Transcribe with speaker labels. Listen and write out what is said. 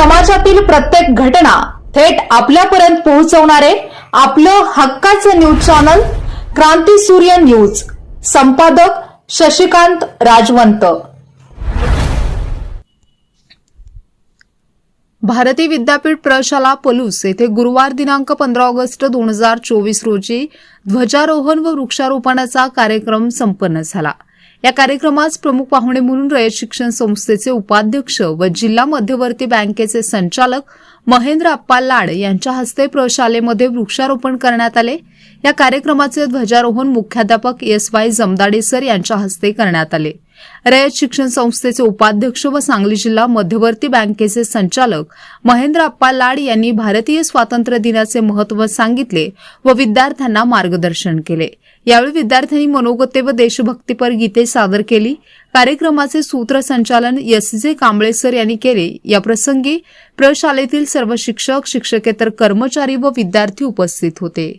Speaker 1: समाजातील प्रत्येक घटना थेट आपल्यापर्यंत पोहोचवणारे आपलं हक्काचं न्यूज चॅनल क्रांती सूर्य न्यूज. संपादक शशिकांत राजवंत. भारती विद्यापीठ प्रशाला पलूस. येथे गुरुवार दिनांक पंधरा ऑगस्ट दोन हजार चोवीस रोजी ध्वजारोहण व वृक्षारोपणाचा कार्यक्रम संपन्न झाला. या कार्यक्रमास प्रमुख पाहुणे म्हणून रयत शिक्षण संस्थेचे उपाध्यक्ष व जिल्हा मध्यवर्ती बँकेचे संचालक महेंद्र अप्पा लाड यांच्या हस्ते प्रशालेमध्ये वृक्षारोपण करण्यात आले. या कार्यक्रमाचे ध्वजारोहण मुख्याध्यापक एस वाय जमदाडे सर यांच्या हस्ते करण्यात आले. रयत शिक्षण संस्थेचे उपाध्यक्ष व सांगली जिल्हा मध्यवर्ती बँकेचे संचालक महेंद्र अप्पा लाड यांनी भारतीय स्वातंत्र्य दिनाचे महत्त्व सांगितले व विद्यार्थ्यांना मार्गदर्शन केले. यावेळी विद्यार्थ्यांनी मनोगते व देशभक्तीपर गीते सादर केली. कार्यक्रमाचे सूत्रसंचालन एस जे कांबळे सर यांनी केले. याप्रसंगी प्रशालेतील सर्व शिक्षक शिक्षकेतर कर्मचारी व विद्यार्थी उपस्थित होते.